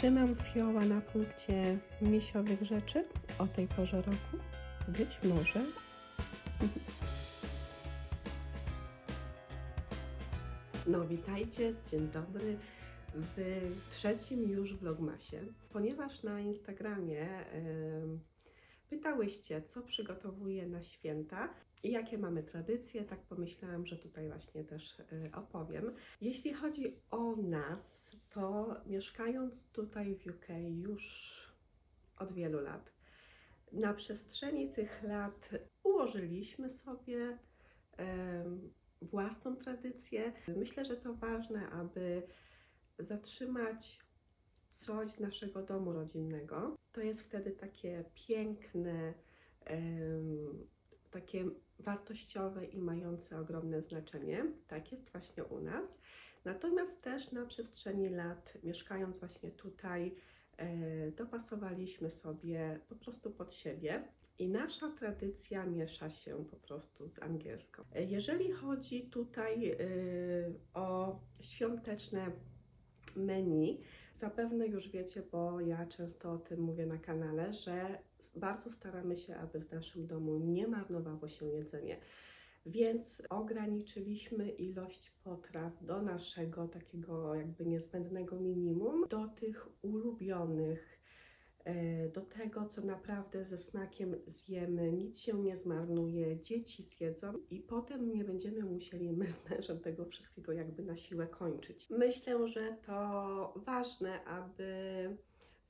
Trzymam fioła na punkcie misiowych rzeczy o tej porze roku. Być może. No witajcie, dzień dobry w trzecim już vlogmasie. Ponieważ na Instagramie em, pytałyście, co przygotowuję na święta i jakie mamy tradycje, tak pomyślałam, że tutaj właśnie też e, opowiem. Jeśli chodzi o nas, to mieszkając tutaj w UK już od wielu lat, na przestrzeni tych lat ułożyliśmy sobie własną tradycję. Myślę, że to ważne, aby zatrzymać coś z naszego domu rodzinnego. To jest wtedy takie piękne, takie wartościowe i mające ogromne znaczenie. Tak jest właśnie u nas. Natomiast też na przestrzeni lat, mieszkając właśnie tutaj, e, dopasowaliśmy sobie po prostu pod siebie i nasza tradycja miesza się po prostu z angielską. E, Jeżeli chodzi tutaj e, o świąteczne menu, zapewne już wiecie, bo ja często o tym mówię na kanale, że bardzo staramy się, aby w naszym domu nie marnowało się jedzenie. Więc ograniczyliśmy ilość potraw do naszego takiego jakby niezbędnego minimum, do tych ulubionych, e, do tego, co naprawdę ze smakiem zjemy, nic się nie zmarnuje, dzieci zjedzą i potem nie będziemy musieli my z mężem tego wszystkiego jakby na siłę kończyć. Myślę, że to ważne, aby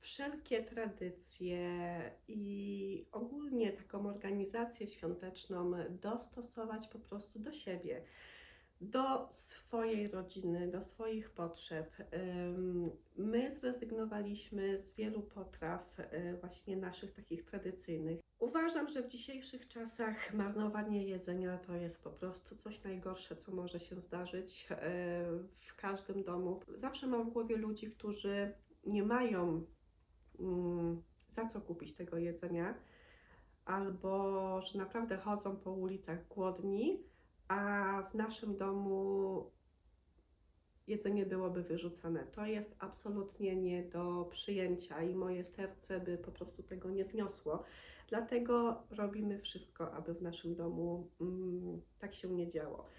wszelkie tradycje i ogólnie taką organizację świąteczną dostosować po prostu do siebie, do swojej rodziny, do swoich potrzeb. My zrezygnowaliśmy z wielu potraw, y, właśnie naszych takich tradycyjnych. Uważam, że w dzisiejszych czasach marnowanie jedzenia to jest po prostu coś najgorsze, co może się zdarzyć y, w każdym domu. Zawsze mam w głowie ludzi, którzy nie mają za co kupić tego jedzenia, albo że naprawdę chodzą po ulicach głodni, a w naszym domu jedzenie byłoby wyrzucane. To jest absolutnie nie do przyjęcia i moje serce by po prostu tego nie zniosło. Dlatego robimy wszystko, aby w naszym domu mm, tak się nie działo.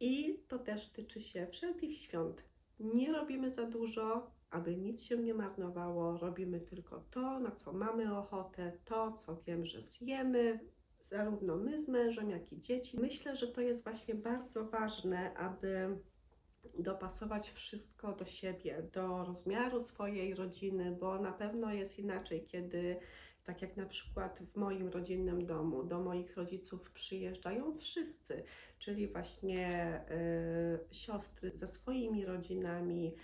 I to też tyczy się wszelkich świąt. Nie robimy za dużo, aby nic się nie marnowało. Robimy tylko to, na co mamy ochotę, to, co wiem, że zjemy, zarówno my z mężem, jak i dzieci. Myślę, że to jest właśnie bardzo ważne, aby dopasować wszystko do siebie, do rozmiaru swojej rodziny, bo na pewno jest inaczej, kiedy tak jak na przykład w moim rodzinnym domu, do moich rodziców przyjeżdżają wszyscy, czyli właśnie y, siostry ze swoimi rodzinami,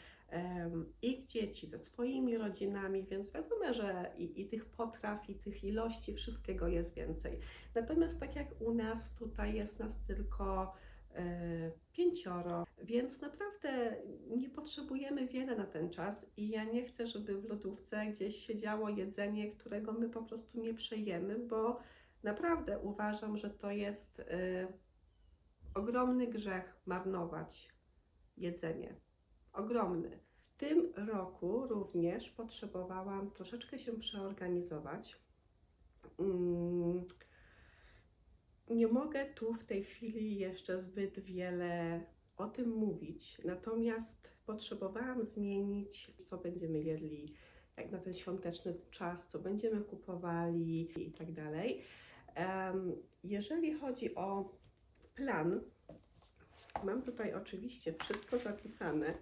ich dzieci ze swoimi rodzinami, więc wiadomo, że i, i tych potraw, i tych ilości, wszystkiego jest więcej. Natomiast tak jak u nas, tutaj jest nas tylko e, pięcioro, więc naprawdę nie potrzebujemy wiele na ten czas i ja nie chcę, żeby w lodówce gdzieś siedziało jedzenie, którego my po prostu nie przejemy, bo naprawdę uważam, że to jest e, ogromny grzech marnować jedzenie. Ogromny. W tym roku również potrzebowałam troszeczkę się przeorganizować. Mm, nie mogę tu w tej chwili jeszcze zbyt wiele o tym mówić, natomiast potrzebowałam zmienić, co będziemy jedli jak na ten świąteczny czas, co będziemy kupowali i tak dalej. Jeżeli chodzi o plan, mam tutaj oczywiście wszystko zapisane.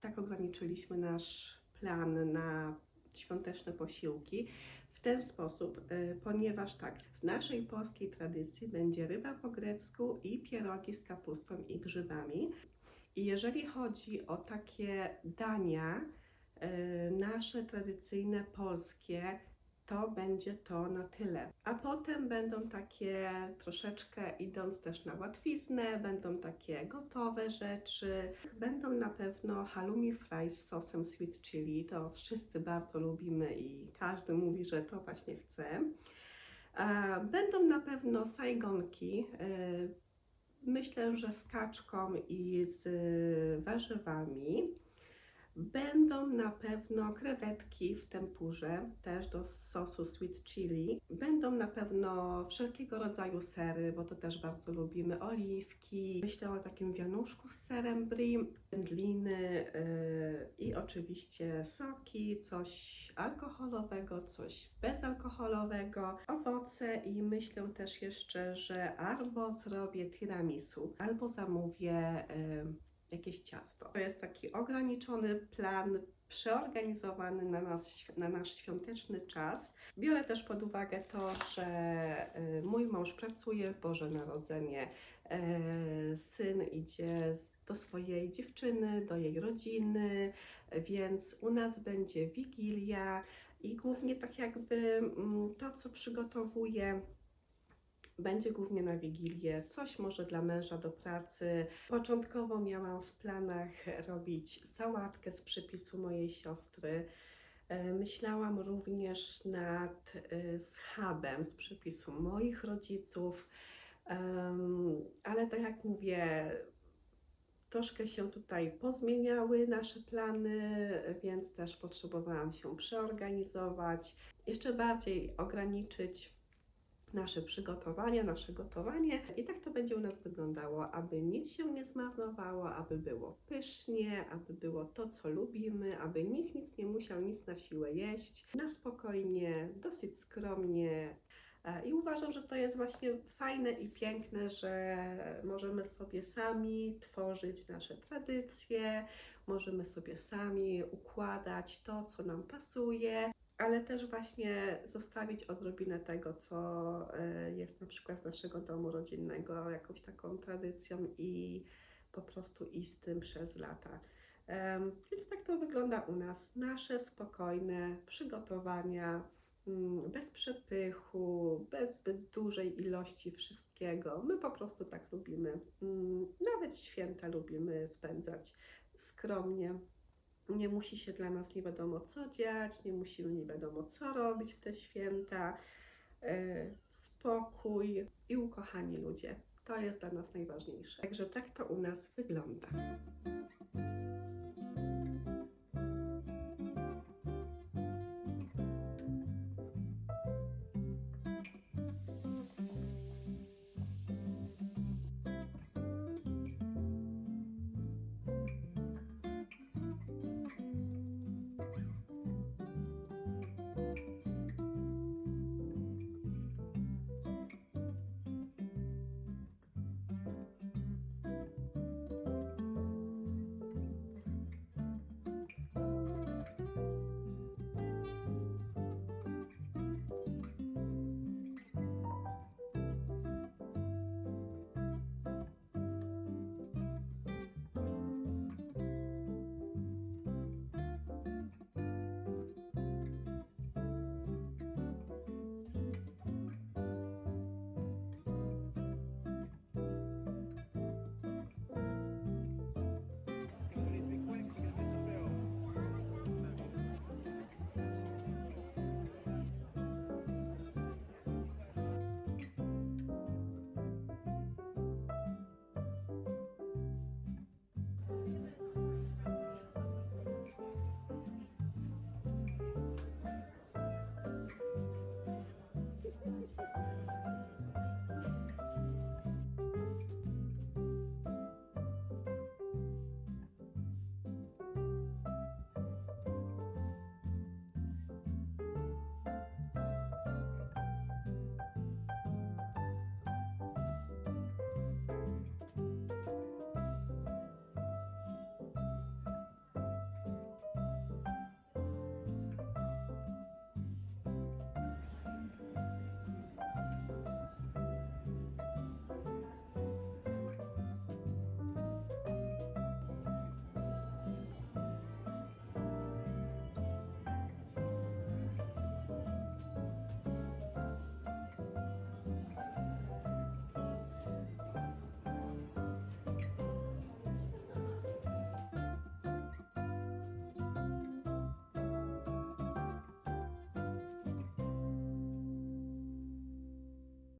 Tak ograniczyliśmy nasz plan na świąteczne posiłki w ten sposób, y, ponieważ tak, z naszej polskiej tradycji będzie ryba po grecku i pierogi z kapustą i grzybami. I jeżeli chodzi o takie dania, y, nasze tradycyjne polskie, to będzie to na tyle. A potem będą takie troszeczkę idąc też na łatwiznę, będą takie gotowe rzeczy. Będą na pewno halloumi fry z sosem sweet chili. To wszyscy bardzo lubimy i każdy mówi, że to właśnie chce. Będą na pewno sajgonki. e, myślę, że z kaczką i z warzywami. Będą na pewno krewetki w tempurze, też do sosu sweet chili. Będą na pewno wszelkiego rodzaju sery, bo to też bardzo lubimy. Oliwki. Myślę o takim wianuszku z serem brie, wędliny yy, i oczywiście soki, coś alkoholowego, coś bezalkoholowego, owoce i myślę też jeszcze, że albo zrobię tiramisu, albo zamówię yy, jakieś ciasto. To jest taki ograniczony plan, przeorganizowany na, nas, na nasz świąteczny czas. Biorę też pod uwagę to, że y, mój mąż pracuje w Boże Narodzenie. y, Syn idzie do swojej dziewczyny, do jej rodziny, więc u nas będzie wigilia i głównie tak jakby mm, to, co przygotowuję, będzie głównie na Wigilię, coś może dla męża do pracy. Początkowo miałam w planach robić sałatkę z przepisu mojej siostry. E, Myślałam również nad e, schabem z przepisu moich rodziców, ale tak jak mówię, troszkę się tutaj pozmieniały nasze plany, więc też potrzebowałam się przeorganizować, jeszcze bardziej ograniczyć nasze przygotowania, nasze gotowanie. I tak to będzie u nas wyglądało, aby nic się nie zmarnowało, aby było pysznie, aby było to, co lubimy, aby nikt nic nie musiał nic na siłę jeść, na spokojnie, dosyć skromnie. E, I uważam, że to jest właśnie fajne i piękne, że możemy sobie sami tworzyć nasze tradycje, możemy sobie sami układać to, co nam pasuje ale też właśnie zostawić odrobinę tego, co e, jest na przykład z naszego domu rodzinnego, jakąś taką tradycją i po prostu iść z tym przez lata. Więc tak to wygląda u nas. Nasze spokojne przygotowania, mm, bez przepychu, bez zbyt dużej ilości wszystkiego. My po prostu tak lubimy. Mm, Nawet święta lubimy spędzać skromnie. Nie musi się dla nas nie wiadomo co dziać, nie musimy nie wiadomo co robić w te święta. E, Spokój i ukochani ludzie. To jest dla nas najważniejsze. Także tak to u nas wygląda.